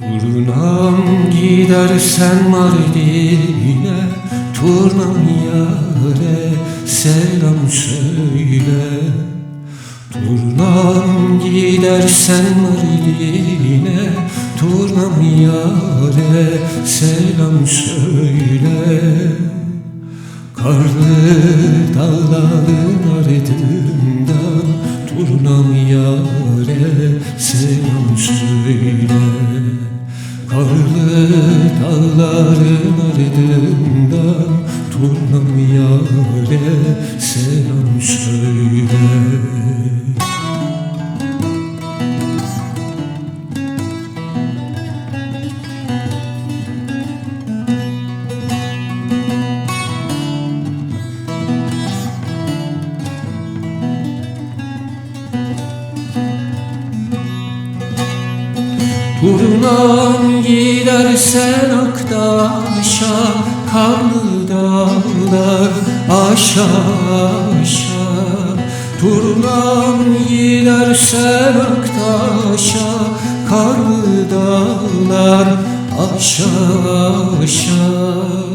Turnam gidersen Mardin'e Turnam yare selam söyle. Turnam gidersen Mardin'e Turnam yare selam söyle. Karlı dağların ardından Turnam yare selam söyle dağların ardından Turnam yare selam söyle Turnam gidersen Aktaş'a Karlı dağlar aşağı aşağı Turnam gidersen Aktaş'a Karlı dağlar aşağı aşağı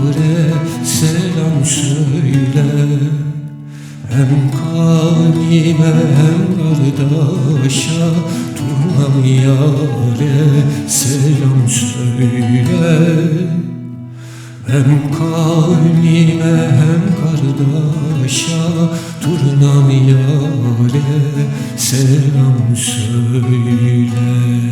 yâre selam söyle. Hem kanime hem kardeşa Turnam yâre selam söyle. Hem kavmime hem kardeşa Turnam yâre selam söyle